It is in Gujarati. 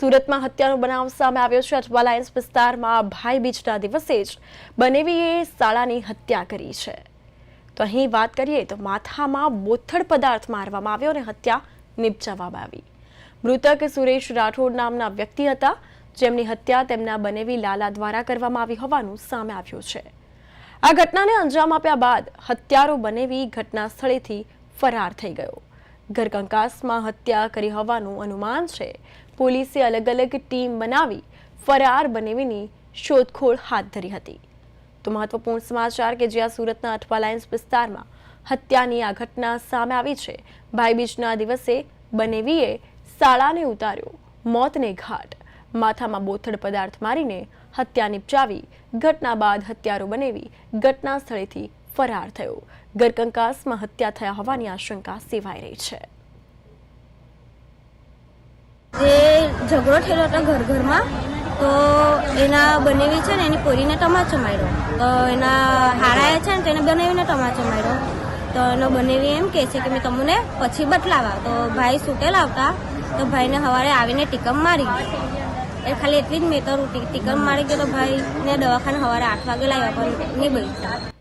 સુરતમાં હત્યાનો બનાવ સામે આવ્યો છે. અઠવાલાયન્સ વિસ્તારમાં ભાઈ બીજના દિવસે જ બનેવીએ શાળાની હત્યા કરી છે. તો અહીં વાત કરીએ તો માથામાં બોથડ પદાર્થ મારવામાં આવ્યો અને હત્યા નિપજાવવામાં આવી. મૃતક સુરેશ રાઠોડ નામના વ્યક્તિ હતા. જેમની હત્યા તેમના બનેવી લાલા દ્વારા કરવામાં આવી હોવાનું સામે આવ્યું છે. આ ઘટનાને અંજામ આપ્યા બાદ હત્યારો બનેવી ઘટના સ્થળેથી ફરાર થઈ ગયો. ઘરકંકાસમાં હત્યા કરી હોવાનું અનુમાન છે. પોલીસે અલગ અલગ ટીમ બનાવી ફરાર બનેવીની શોધખોળ હાથ ધરી હતી. તો મહત્વપૂર્ણ સમાચાર કે જ્યાં સુરતના અઠવા લાઇન્સ વિસ્તારમાં હત્યાની આ ઘટના સામે આવી છે, ભાઈબીજના દિવસે બનેવીએ શાળાને ઉતાર્યો મોતને ઘાટ. માથામાં બોથડ પદાર્થ મારીને હત્યા નિપજાવી, ઘટના બાદ હત્યારો બનેવી, ઘટના સ્થળેથી ફરાર થયો. ગરકંકાસમાં હત્યા થયા હોવાની આશંકા સેવાઈ રહી છે. જે ઝઘડો થયેલો હતો ઘર ઘરમાં, તો એના બનેવી છે ને એની પોરીને તમાચો માર્યો. તો એના હાડાએ છે ને તેને બનાવીને તમાચો માર્યો. તો એનો બનેવી એમ કહે છે કે મેં તમને પછી બતલાવા તો ભાઈ સુટેલ આવતા, તો ભાઈને સવારે આવીને ટીકમ મારી. એ ખાલી એટલી જ મેં તો ટીકમ મારી ગયો તો ભાઈને દવાખાને સવારે આઠ વાગે લાવ્યા પણ નહીં બળી